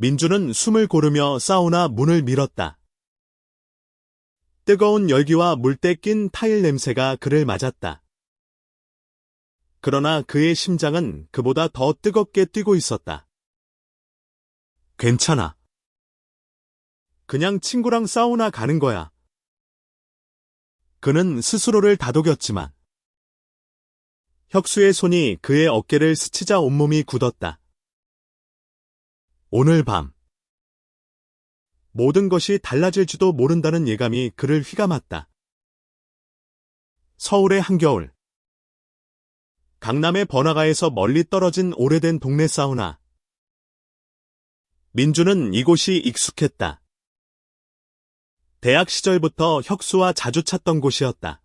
민주는 숨을 고르며 사우나 문을 밀었다. 뜨거운 열기와 물때 낀 타일 냄새가 그를 맞았다. 그러나 그의 심장은 그보다 더 뜨겁게 뛰고 있었다. 괜찮아. 그냥 친구랑 사우나 가는 거야. 그는 스스로를 다독였지만 혁수의 손이 그의 어깨를 스치자 온몸이 굳었다. 오늘 밤 모든 것이 달라질지도 모른다는 예감이 그를 휘감았다. 서울의 한겨울 강남의 번화가에서 멀리 떨어진 오래된 동네 사우나 민주는 이곳이 익숙했다. 대학 시절부터 혁수와 자주 찾던 곳이었다.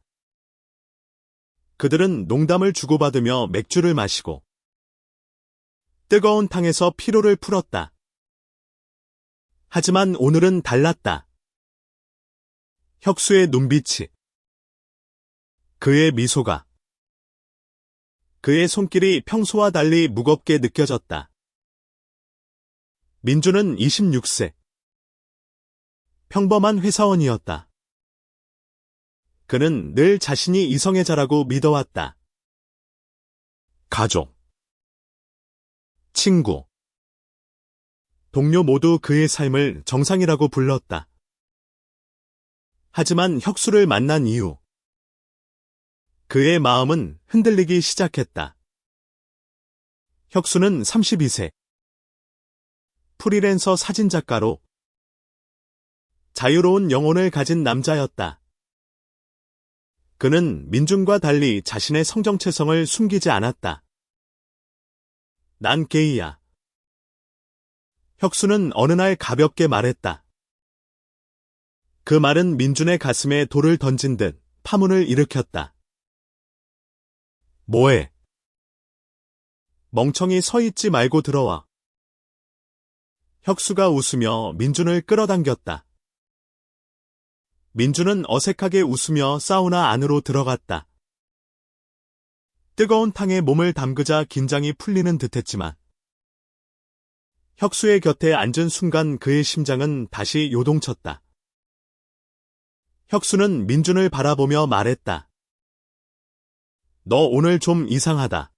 그들은 농담을 주고받으며 맥주를 마시고 뜨거운 탕에서 피로를 풀었다. 하지만 오늘은 달랐다. 혁수의 눈빛이 그의 미소가 그의 손길이 평소와 달리 무겁게 느껴졌다. 민주는 26세. 평범한 회사원이었다. 그는 늘 자신이 이성의 자라고 믿어왔다. 가족, 친구, 동료 모두 그의 삶을 정상이라고 불렀다. 하지만 혁수를 만난 이후 그의 마음은 흔들리기 시작했다. 혁수는 32세. 프리랜서 사진작가로 자유로운 영혼을 가진 남자였다. 그는 민준과 달리 자신의 성정체성을 숨기지 않았다. 난 게이야. 혁수는 어느 날 가볍게 말했다. 그 말은 민준의 가슴에 돌을 던진 듯 파문을 일으켰다. 뭐해? 멍청이 서 있지 말고 들어와. 혁수가 웃으며 민준을 끌어당겼다. 민준은 어색하게 웃으며 사우나 안으로 들어갔다. 뜨거운 탕에 몸을 담그자 긴장이 풀리는 듯했지만 혁수의 곁에 앉은 순간 그의 심장은 다시 요동쳤다. 혁수는 민준을 바라보며 말했다. 너 오늘 좀 이상하다.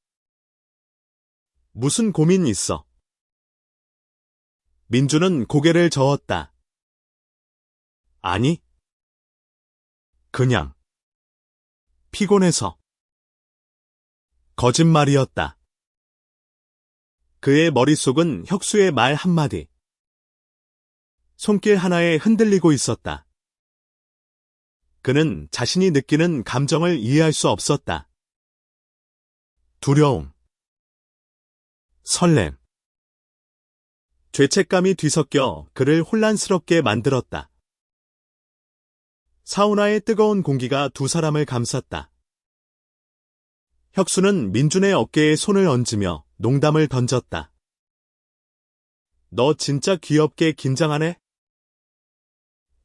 무슨 고민 있어? 민준은 고개를 저었다. 아니, 그냥 피곤해서 거짓말이었다. 그의 머릿속은 혁수의 말 한마디. 손길 하나에 흔들리고 있었다. 그는 자신이 느끼는 감정을 이해할 수 없었다. 두려움, 설렘, 죄책감이 뒤섞여 그를 혼란스럽게 만들었다. 사우나의 뜨거운 공기가 두 사람을 감쌌다. 혁수는 민준의 어깨에 손을 얹으며 농담을 던졌다. 너 진짜 귀엽게 긴장하네?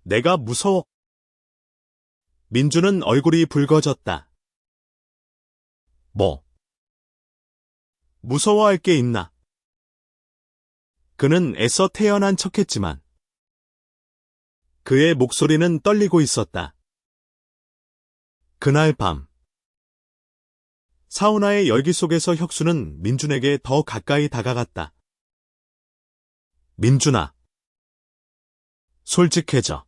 내가 무서워. 민준은 얼굴이 붉어졌다. 뭐? 무서워할 게 있나? 그는 애써 태연한 척했지만 그의 목소리는 떨리고 있었다. 그날 밤 사우나의 열기 속에서 혁수는 민준에게 더 가까이 다가갔다. 민준아. 솔직해져.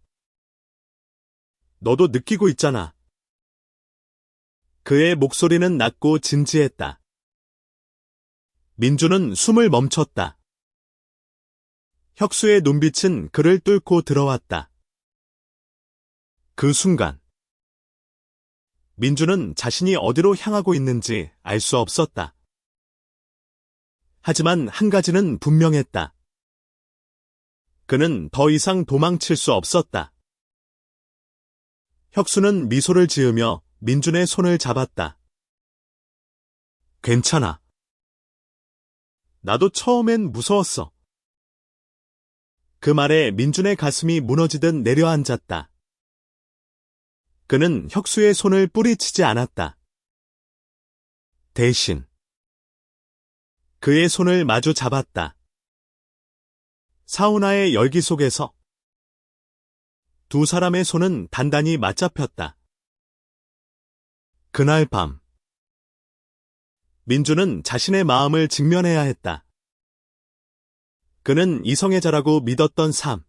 너도 느끼고 있잖아. 그의 목소리는 낮고 진지했다. 민준은 숨을 멈췄다. 혁수의 눈빛은 그를 뚫고 들어왔다. 그 순간 민주는 자신이 어디로 향하고 있는지 알 수 없었다. 하지만 한 가지는 분명했다. 그는 더 이상 도망칠 수 없었다. 혁수는 미소를 지으며 민준의 손을 잡았다. 괜찮아. 나도 처음엔 무서웠어. 그 말에 민준의 가슴이 무너지듯 내려앉았다. 그는 혁수의 손을 뿌리치지 않았다. 대신 그의 손을 마주 잡았다. 사우나의 열기 속에서 두 사람의 손은 단단히 맞잡혔다. 그날 밤, 민주는 자신의 마음을 직면해야 했다. 그는 이성애자라고 믿었던 삶,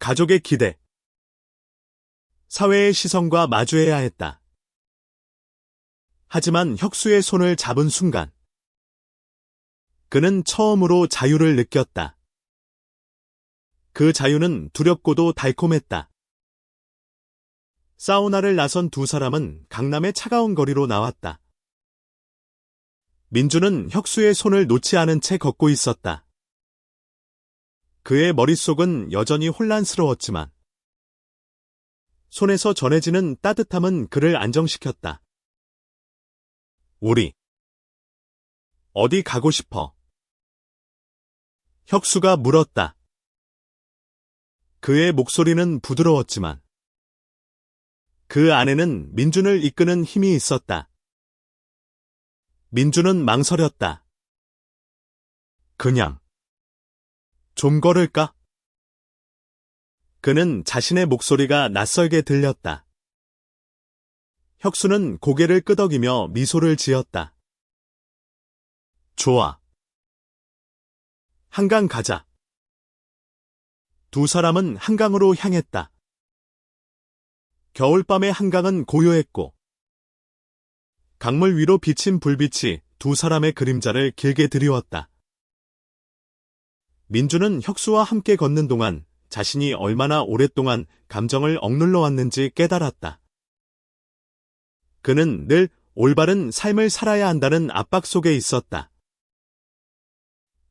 가족의 기대, 사회의 시선과 마주해야 했다. 하지만 혁수의 손을 잡은 순간, 그는 처음으로 자유를 느꼈다. 그 자유는 두렵고도 달콤했다. 사우나를 나선 두 사람은 강남의 차가운 거리로 나왔다. 민주는 혁수의 손을 놓지 않은 채 걷고 있었다. 그의 머릿속은 여전히 혼란스러웠지만 손에서 전해지는 따뜻함은 그를 안정시켰다. 우리 어디 가고 싶어? 혁수가 물었다. 그의 목소리는 부드러웠지만 그 안에는 민준을 이끄는 힘이 있었다. 민준은 망설였다. 그냥 좀 걸을까? 그는 자신의 목소리가 낯설게 들렸다. 혁수는 고개를 끄덕이며 미소를 지었다. 좋아. 한강 가자. 두 사람은 한강으로 향했다. 겨울밤의 한강은 고요했고, 강물 위로 비친 불빛이 두 사람의 그림자를 길게 드리웠다. 민주는 혁수와 함께 걷는 동안 자신이 얼마나 오랫동안 감정을 억눌러 왔는지 깨달았다. 그는 늘 올바른 삶을 살아야 한다는 압박 속에 있었다.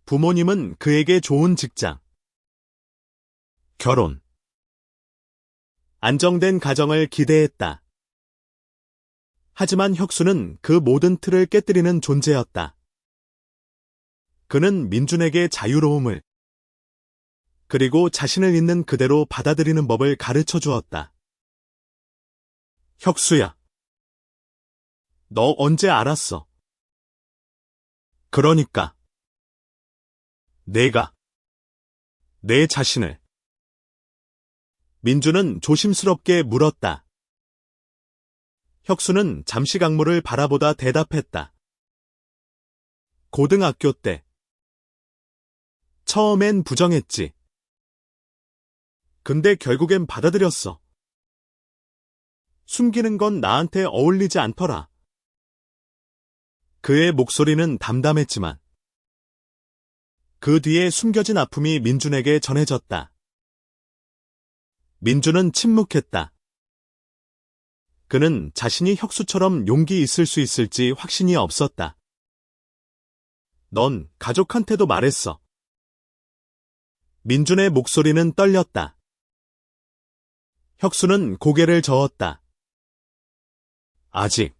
부모님은 그에게 좋은 직장, 결혼, 안정된 가정을 기대했다. 하지만 혁수는 그 모든 틀을 깨뜨리는 존재였다. 그는 민준에게 자유로움을, 그리고 자신을 있는 그대로 받아들이는 법을 가르쳐 주었다. 혁수야. 너 언제 알았어? 그러니까. 내가 내 자신을 민주는 조심스럽게 물었다. 혁수는 잠시 강물을 바라보다 대답했다. 고등학교 때 처음엔 부정했지. 근데 결국엔 받아들였어. 숨기는 건 나한테 어울리지 않더라. 그의 목소리는 담담했지만 그 뒤에 숨겨진 아픔이 민준에게 전해졌다. 민준은 침묵했다. 그는 자신이 혁수처럼 용기 있을 수 있을지 확신이 없었다. 넌 가족한테도 말했어. 민준의 목소리는 떨렸다. 혁수는 고개를 저었다. 아직.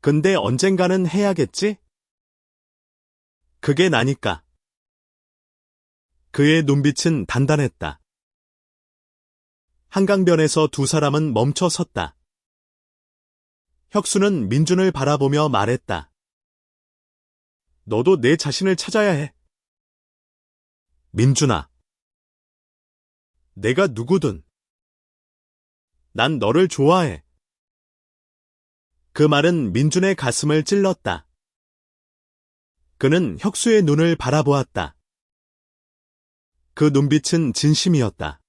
근데 언젠가는 해야겠지? 그게 나니까. 그의 눈빛은 단단했다. 한강변에서 두 사람은 멈춰 섰다. 혁수는 민준을 바라보며 말했다. 너도 내 자신을 찾아야 해. 민준아. 내가 누구든. 난 너를 좋아해. 그 말은 민준의 가슴을 찔렀다. 그는 혁수의 눈을 바라보았다. 그 눈빛은 진심이었다.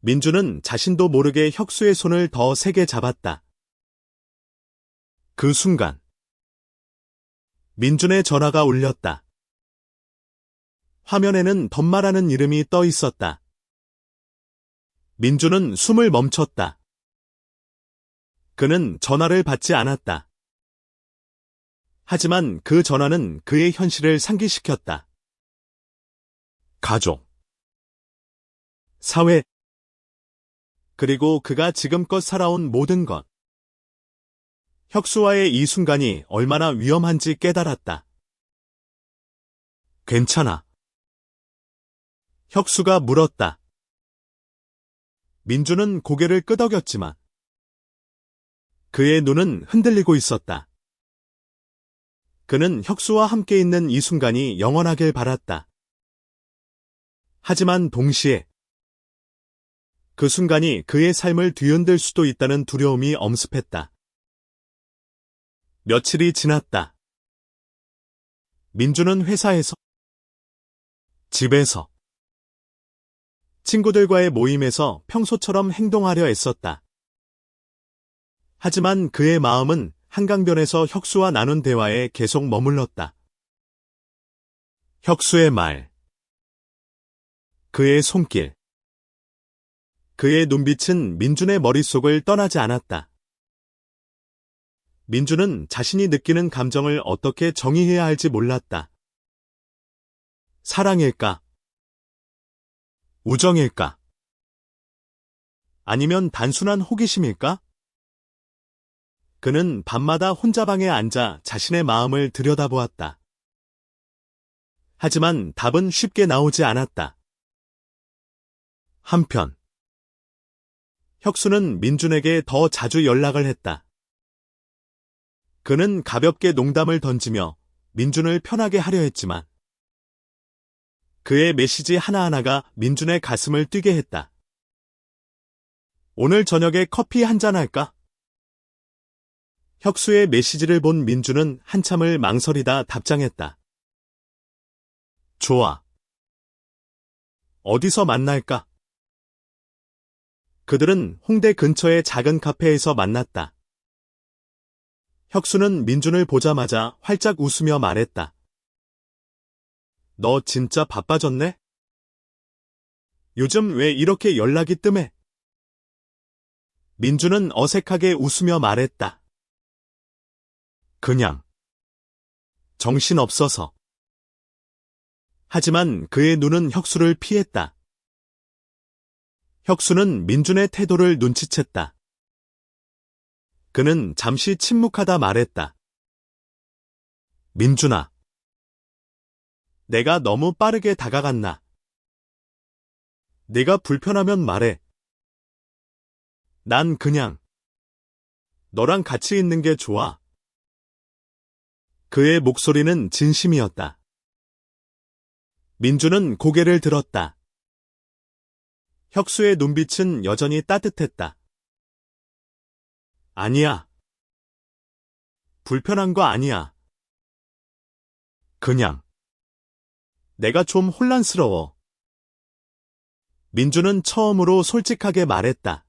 민주는 자신도 모르게 혁수의 손을 더 세게 잡았다. 그 순간 민준의 전화가 울렸다. 화면에는 덤마라는 이름이 떠 있었다. 민주는 숨을 멈췄다. 그는 전화를 받지 않았다. 하지만 그 전화는 그의 현실을 상기시켰다. 가족, 사회, 그리고 그가 지금껏 살아온 모든 것. 혁수와의 이 순간이 얼마나 위험한지 깨달았다. 괜찮아. 혁수가 물었다. 민주는 고개를 끄덕였지만 그의 눈은 흔들리고 있었다. 그는 혁수와 함께 있는 이 순간이 영원하길 바랐다. 하지만 동시에 그 순간이 그의 삶을 뒤흔들 수도 있다는 두려움이 엄습했다. 며칠이 지났다. 민주는 회사에서, 집에서, 친구들과의 모임에서 평소처럼 행동하려 애썼다. 하지만 그의 마음은 한강변에서 혁수와 나눈 대화에 계속 머물렀다. 혁수의 말, 그의 손길, 그의 눈빛은 민준의 머릿속을 떠나지 않았다. 민준은 자신이 느끼는 감정을 어떻게 정의해야 할지 몰랐다. 사랑일까? 우정일까? 아니면 단순한 호기심일까? 그는 밤마다 혼자 방에 앉아 자신의 마음을 들여다보았다. 하지만 답은 쉽게 나오지 않았다. 한편, 혁수는 민준에게 더 자주 연락을 했다. 그는 가볍게 농담을 던지며 민준을 편하게 하려 했지만 그의 메시지 하나하나가 민준의 가슴을 뛰게 했다. 오늘 저녁에 커피 한잔 할까? 혁수의 메시지를 본 민준은 한참을 망설이다 답장했다. 좋아. 어디서 만날까? 그들은 홍대 근처의 작은 카페에서 만났다. 혁수는 민준을 보자마자 활짝 웃으며 말했다. 너 진짜 바빠졌네? 요즘 왜 이렇게 연락이 뜸해? 민준은 어색하게 웃으며 말했다. 그냥. 정신없어서. 하지만 그의 눈은 혁수를 피했다. 혁수는 민준의 태도를 눈치챘다. 그는 잠시 침묵하다 말했다. 민준아. 내가 너무 빠르게 다가갔나? 내가 불편하면 말해. 난 그냥 너랑 같이 있는 게 좋아. 그의 목소리는 진심이었다. 민주는 고개를 들었다. 혁수의 눈빛은 여전히 따뜻했다. 아니야. 불편한 거 아니야. 그냥. 내가 좀 혼란스러워. 민주는 처음으로 솔직하게 말했다.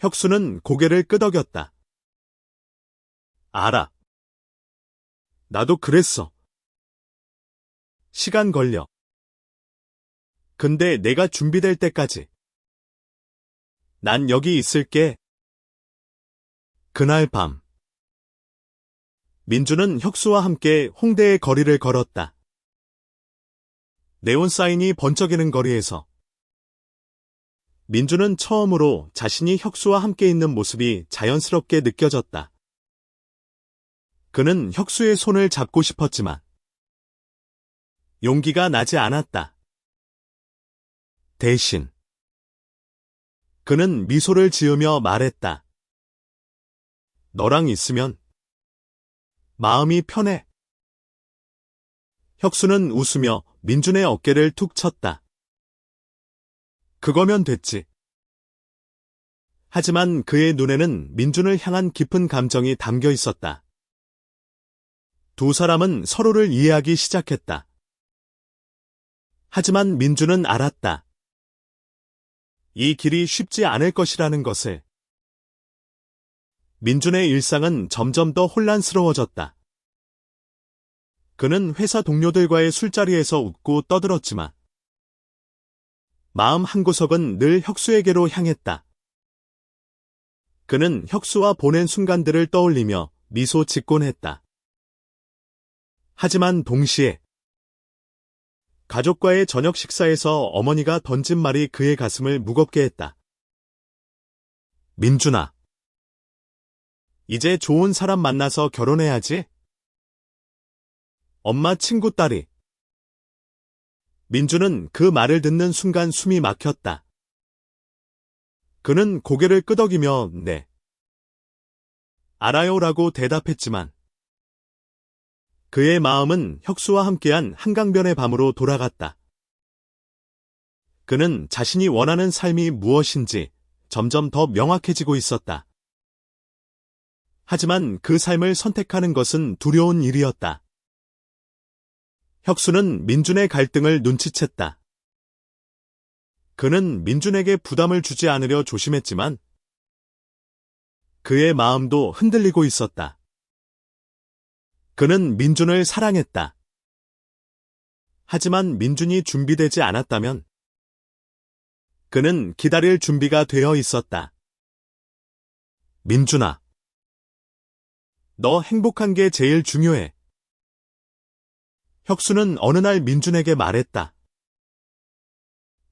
혁수는 고개를 끄덕였다. 알아. 나도 그랬어. 시간 걸려. 근데 내가 준비될 때까지. 난 여기 있을게. 그날 밤. 민주는 혁수와 함께 홍대의 거리를 걸었다. 네온 사인이 번쩍이는 거리에서 민주는 처음으로 자신이 혁수와 함께 있는 모습이 자연스럽게 느껴졌다. 그는 혁수의 손을 잡고 싶었지만 용기가 나지 않았다. 대신 그는 미소를 지으며 말했다. 너랑 있으면 마음이 편해. 혁수는 웃으며 민준의 어깨를 툭 쳤다. 그거면 됐지. 하지만 그의 눈에는 민준을 향한 깊은 감정이 담겨 있었다. 두 사람은 서로를 이해하기 시작했다. 하지만 민준은 알았다. 이 길이 쉽지 않을 것이라는 것을. 민준의 일상은 점점 더 혼란스러워졌다. 그는 회사 동료들과의 술자리에서 웃고 떠들었지만 마음 한 구석은 늘 혁수에게로 향했다. 그는 혁수와 보낸 순간들을 떠올리며 미소 짓곤 했다. 하지만 동시에 가족과의 저녁 식사에서 어머니가 던진 말이 그의 가슴을 무겁게 했다. 민준아. 이제 좋은 사람 만나서 결혼해야지. 엄마 친구 딸이. 민준은 그 말을 듣는 순간 숨이 막혔다. 그는 고개를 끄덕이며 네. 알아요라고 대답했지만 그의 마음은 혁수와 함께한 한강변의 밤으로 돌아갔다. 그는 자신이 원하는 삶이 무엇인지 점점 더 명확해지고 있었다. 하지만 그 삶을 선택하는 것은 두려운 일이었다. 혁수는 민준의 갈등을 눈치챘다. 그는 민준에게 부담을 주지 않으려 조심했지만 그의 마음도 흔들리고 있었다. 그는 민준을 사랑했다. 하지만 민준이 준비되지 않았다면 그는 기다릴 준비가 되어 있었다. 민준아. 너 행복한 게 제일 중요해. 혁수는 어느 날 민준에게 말했다.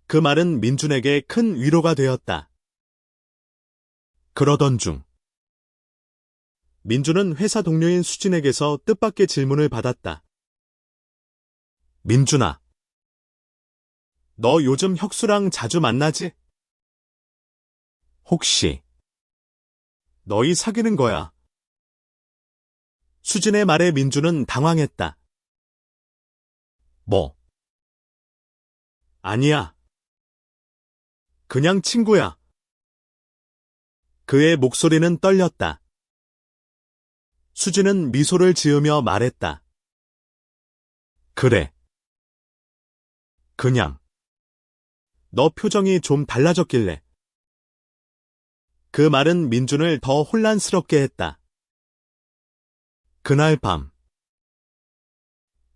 그 말은 민준에게 큰 위로가 되었다. 그러던 중. 민준은 회사 동료인 수진에게서 뜻밖의 질문을 받았다. 민준아. 너 요즘 혁수랑 자주 만나지? 혹시 너희 사귀는 거야? 수진의 말에 민주는 당황했다. 뭐? 아니야. 그냥 친구야. 그의 목소리는 떨렸다. 수진은 미소를 지으며 말했다. 그래. 그냥. 너 표정이 좀 달라졌길래. 그 말은 민준을 더 혼란스럽게 했다. 그날 밤.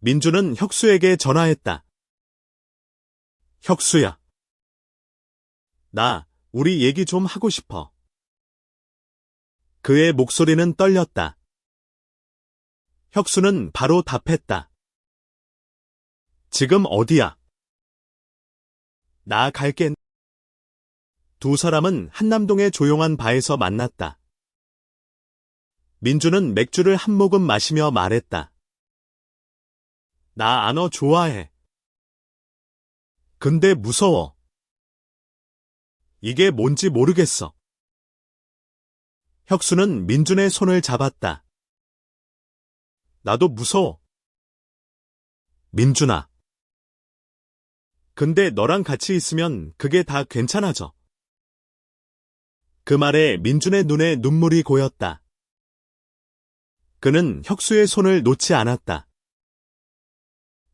민준은 혁수에게 전화했다. 혁수야. 나, 우리 얘기 좀 하고 싶어. 그의 목소리는 떨렸다. 혁수는 바로 답했다. 지금 어디야? 나 갈게. 두 사람은 한남동의 조용한 바에서 만났다. 민주는 맥주를 한 모금 마시며 말했다. 나 안어 좋아해. 근데 무서워. 이게 뭔지 모르겠어. 혁수는 민준의 손을 잡았다. 나도 무서워. 민준아. 근데 너랑 같이 있으면 그게 다 괜찮아져. 그 말에 민준의 눈에 눈물이 고였다. 그는 혁수의 손을 놓지 않았다.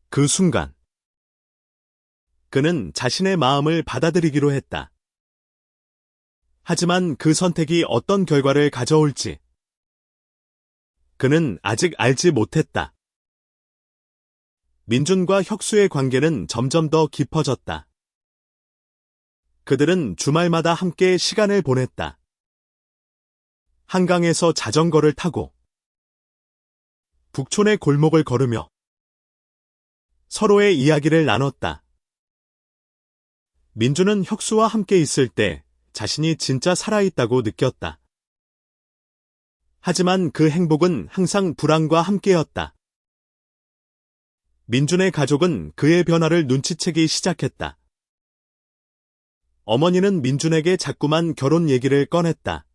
그 순간, 그는 자신의 마음을 받아들이기로 했다. 하지만 그 선택이 어떤 결과를 가져올지, 그는 아직 알지 못했다. 민준과 혁수의 관계는 점점 더 깊어졌다. 그들은 주말마다 함께 시간을 보냈다. 한강에서 자전거를 타고 북촌의 골목을 걸으며 서로의 이야기를 나눴다. 민주는 혁수와 함께 있을 때 자신이 진짜 살아있다고 느꼈다. 하지만 그 행복은 항상 불안과 함께였다. 민준의 가족은 그의 변화를 눈치채기 시작했다. 어머니는 민준에게 자꾸만 결혼 얘기를 꺼냈다.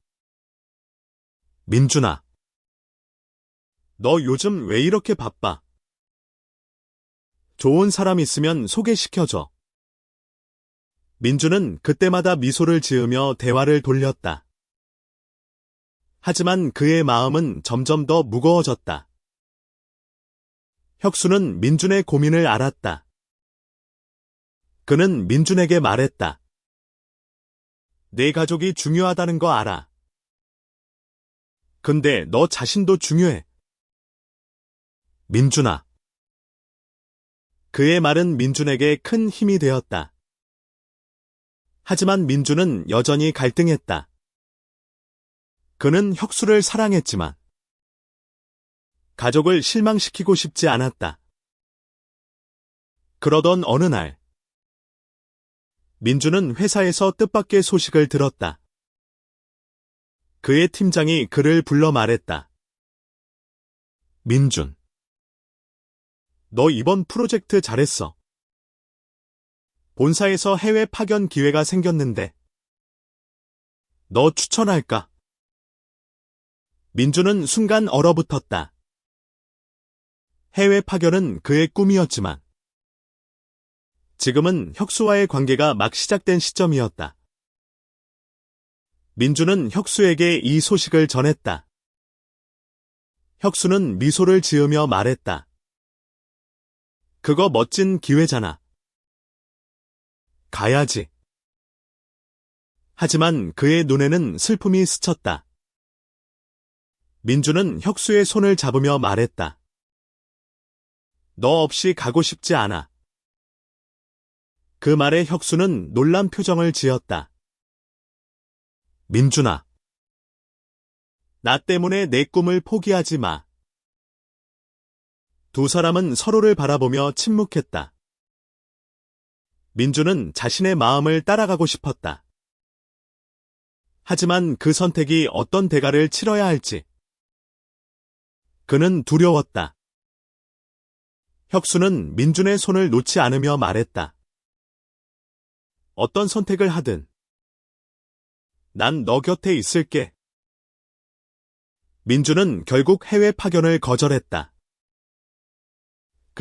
민준아. 너 요즘 왜 이렇게 바빠? 좋은 사람 있으면 소개시켜줘. 민준은 그때마다 미소를 지으며 대화를 돌렸다. 하지만 그의 마음은 점점 더 무거워졌다. 혁수는 민준의 고민을 알았다. 그는 민준에게 말했다. 내 가족이 중요하다는 거 알아. 근데 너 자신도 중요해. 민준아. 그의 말은 민준에게 큰 힘이 되었다. 하지만 민준은 여전히 갈등했다. 그는 혁수를 사랑했지만 가족을 실망시키고 싶지 않았다. 그러던 어느 날, 민주는 회사에서 뜻밖의 소식을 들었다. 그의 팀장이 그를 불러 말했다. 민준. 너 이번 프로젝트 잘했어. 본사에서 해외 파견 기회가 생겼는데. 너 추천할까? 민주는 순간 얼어붙었다. 해외 파견은 그의 꿈이었지만 지금은 혁수와의 관계가 막 시작된 시점이었다. 민주는 혁수에게 이 소식을 전했다. 혁수는 미소를 지으며 말했다. 그거 멋진 기회잖아. 가야지. 하지만 그의 눈에는 슬픔이 스쳤다. 민주는 혁수의 손을 잡으며 말했다. 너 없이 가고 싶지 않아. 그 말에 혁수는 놀란 표정을 지었다. 민준아. 나 때문에 내 꿈을 포기하지 마. 두 사람은 서로를 바라보며 침묵했다. 민주는 자신의 마음을 따라가고 싶었다. 하지만 그 선택이 어떤 대가를 치러야 할지. 그는 두려웠다. 혁수는 민준의 손을 놓지 않으며 말했다. 어떤 선택을 하든 난 너 곁에 있을게. 민주는 결국 해외 파견을 거절했다.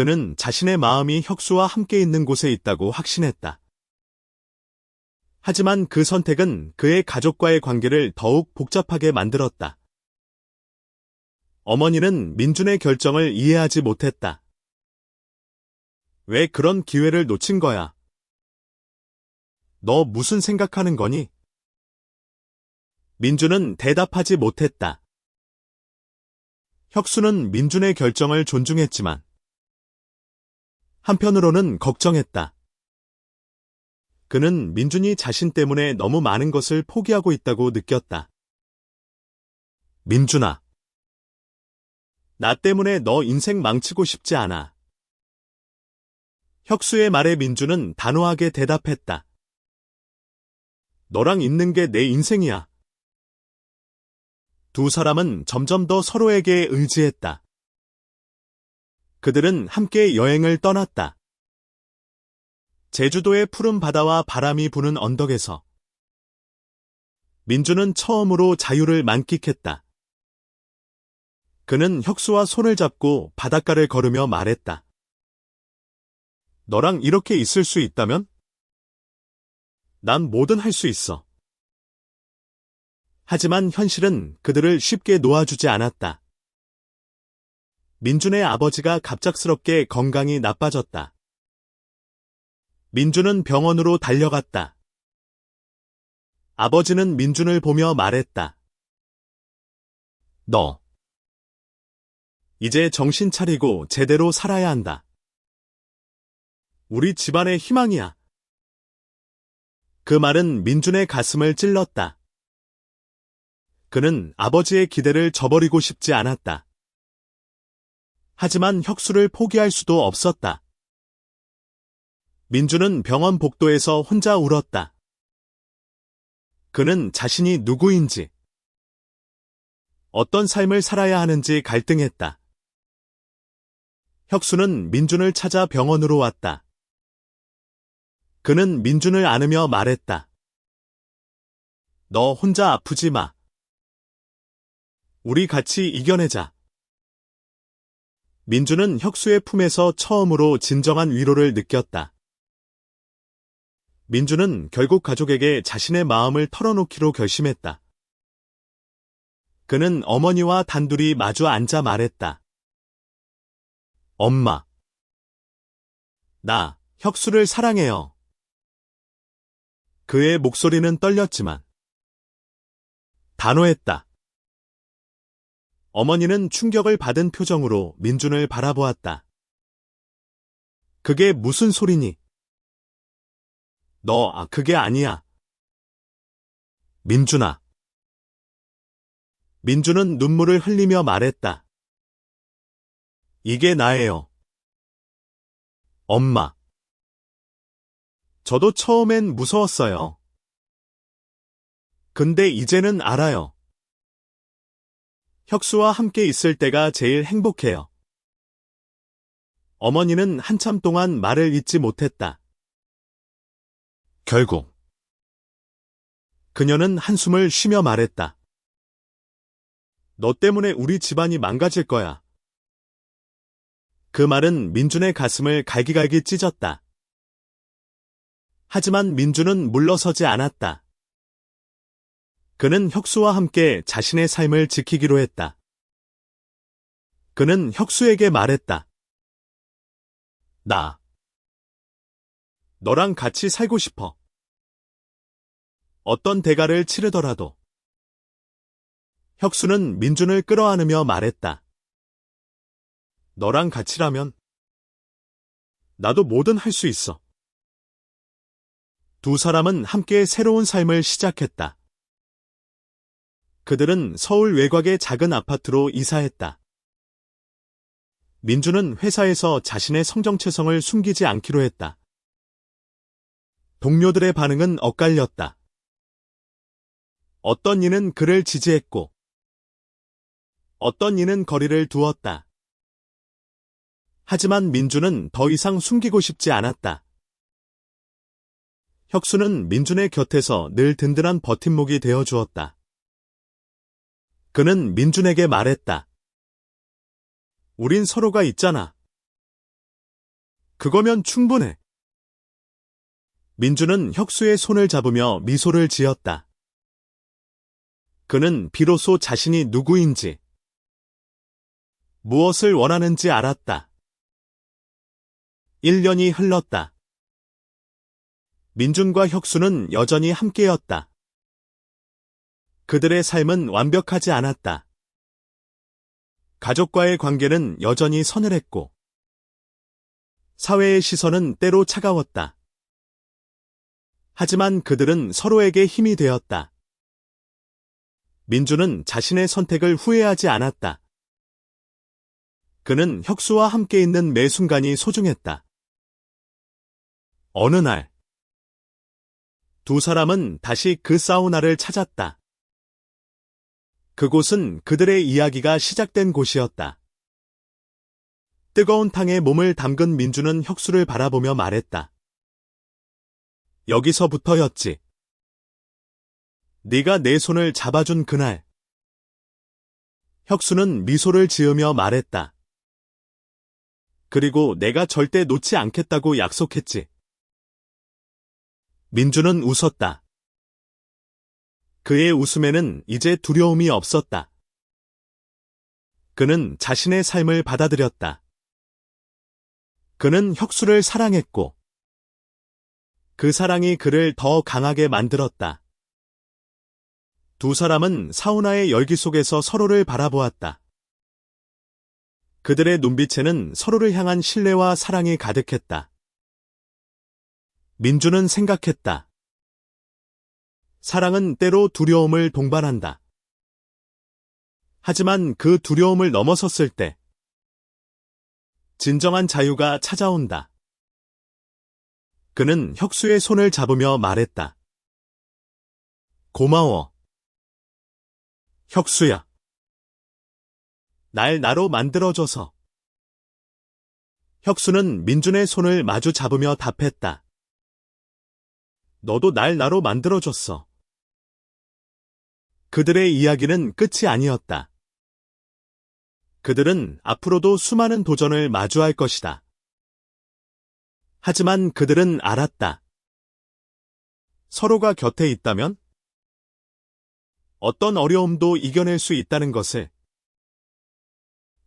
그는 자신의 마음이 혁수와 함께 있는 곳에 있다고 확신했다. 하지만 그 선택은 그의 가족과의 관계를 더욱 복잡하게 만들었다. 어머니는 민준의 결정을 이해하지 못했다. 왜 그런 기회를 놓친 거야? 너 무슨 생각하는 거니? 민준은 대답하지 못했다. 혁수는 민준의 결정을 존중했지만 한편으로는 걱정했다. 그는 민준이 자신 때문에 너무 많은 것을 포기하고 있다고 느꼈다. 민준아. 나 때문에 너 인생 망치고 싶지 않아. 혁수의 말에 민준은 단호하게 대답했다. 너랑 있는 게 내 인생이야. 두 사람은 점점 더 서로에게 의지했다. 그들은 함께 여행을 떠났다. 제주도의 푸른 바다와 바람이 부는 언덕에서 민주는 처음으로 자유를 만끽했다. 그는 혁수와 손을 잡고 바닷가를 걸으며 말했다. 너랑 이렇게 있을 수 있다면? 난 뭐든 할 수 있어. 하지만 현실은 그들을 쉽게 놓아주지 않았다. 민준의 아버지가 갑작스럽게 건강이 나빠졌다. 민준은 병원으로 달려갔다. 아버지는 민준을 보며 말했다. 너. 이제 정신 차리고 제대로 살아야 한다. 우리 집안의 희망이야. 그 말은 민준의 가슴을 찔렀다. 그는 아버지의 기대를 저버리고 싶지 않았다. 하지만 혁수를 포기할 수도 없었다. 민주는 병원 복도에서 혼자 울었다. 그는 자신이 누구인지, 어떤 삶을 살아야 하는지 갈등했다. 혁수는 민준을 찾아 병원으로 왔다. 그는 민준을 안으며 말했다. 너 혼자 아프지 마. 우리 같이 이겨내자. 민준은 혁수의 품에서 처음으로 진정한 위로를 느꼈다. 민주는 결국 가족에게 자신의 마음을 털어놓기로 결심했다. 그는 어머니와 단둘이 마주 앉아 말했다. 엄마. 나, 혁수를 사랑해요. 그의 목소리는 떨렸지만 단호했다. 어머니는 충격을 받은 표정으로 민준을 바라보았다. 그게 무슨 소리니? 너, 아, 그게 아니야. 민준아. 민준은 눈물을 흘리며 말했다. 이게 나예요. 엄마. 저도 처음엔 무서웠어요. 근데 이제는 알아요. 혁수와 함께 있을 때가 제일 행복해요. 어머니는 한참 동안 말을 잇지 못했다. 결국 그녀는 한숨을 쉬며 말했다. 너 때문에 우리 집안이 망가질 거야. 그 말은 민준의 가슴을 갈기갈기 찢었다. 하지만 민준은 물러서지 않았다. 그는 혁수와 함께 자신의 삶을 지키기로 했다. 그는 혁수에게 말했다. 나. 너랑 같이 살고 싶어. 어떤 대가를 치르더라도. 혁수는 민준을 끌어안으며 말했다. 너랑 같이라면 나도 뭐든 할 수 있어. 두 사람은 함께 새로운 삶을 시작했다. 그들은 서울 외곽의 작은 아파트로 이사했다. 민주는 회사에서 자신의 성정체성을 숨기지 않기로 했다. 동료들의 반응은 엇갈렸다. 어떤 이는 그를 지지했고, 어떤 이는 거리를 두었다. 하지만 민주는 더 이상 숨기고 싶지 않았다. 혁수는 민준의 곁에서 늘 든든한 버팀목이 되어 주었다. 그는 민준에게 말했다. 우린 서로가 있잖아. 그거면 충분해. 민준은 혁수의 손을 잡으며 미소를 지었다. 그는 비로소 자신이 누구인지, 무엇을 원하는지 알았다. 1년이 흘렀다. 민준과 혁수는 여전히 함께였다. 그들의 삶은 완벽하지 않았다. 가족과의 관계는 여전히 서늘했고, 사회의 시선은 때로 차가웠다. 하지만 그들은 서로에게 힘이 되었다. 민주는 자신의 선택을 후회하지 않았다. 그는 혁수와 함께 있는 매 순간이 소중했다. 어느 날, 두 사람은 다시 그 사우나를 찾았다. 그곳은 그들의 이야기가 시작된 곳이었다. 뜨거운 탕에 몸을 담근 민주는 혁수를 바라보며 말했다. 여기서부터였지. 네가 내 손을 잡아준 그날. 혁수는 미소를 지으며 말했다. 그리고 내가 절대 놓지 않겠다고 약속했지. 민주는 웃었다. 그의 웃음에는 이제 두려움이 없었다. 그는 자신의 삶을 받아들였다. 그는 혁수를 사랑했고, 그 사랑이 그를 더 강하게 만들었다. 두 사람은 사우나의 열기 속에서 서로를 바라보았다. 그들의 눈빛에는 서로를 향한 신뢰와 사랑이 가득했다. 민주는 생각했다. 사랑은 때로 두려움을 동반한다. 하지만 그 두려움을 넘어섰을 때 진정한 자유가 찾아온다. 그는 혁수의 손을 잡으며 말했다. 고마워. 혁수야. 날 나로 만들어줘서. 혁수는 민준의 손을 마주 잡으며 답했다. 너도 날 나로 만들어줬어. 그들의 이야기는 끝이 아니었다. 그들은 앞으로도 수많은 도전을 마주할 것이다. 하지만 그들은 알았다. 서로가 곁에 있다면 어떤 어려움도 이겨낼 수 있다는 것을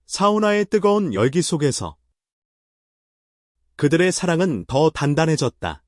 사우나의 뜨거운 열기 속에서 그들의 사랑은 더 단단해졌다.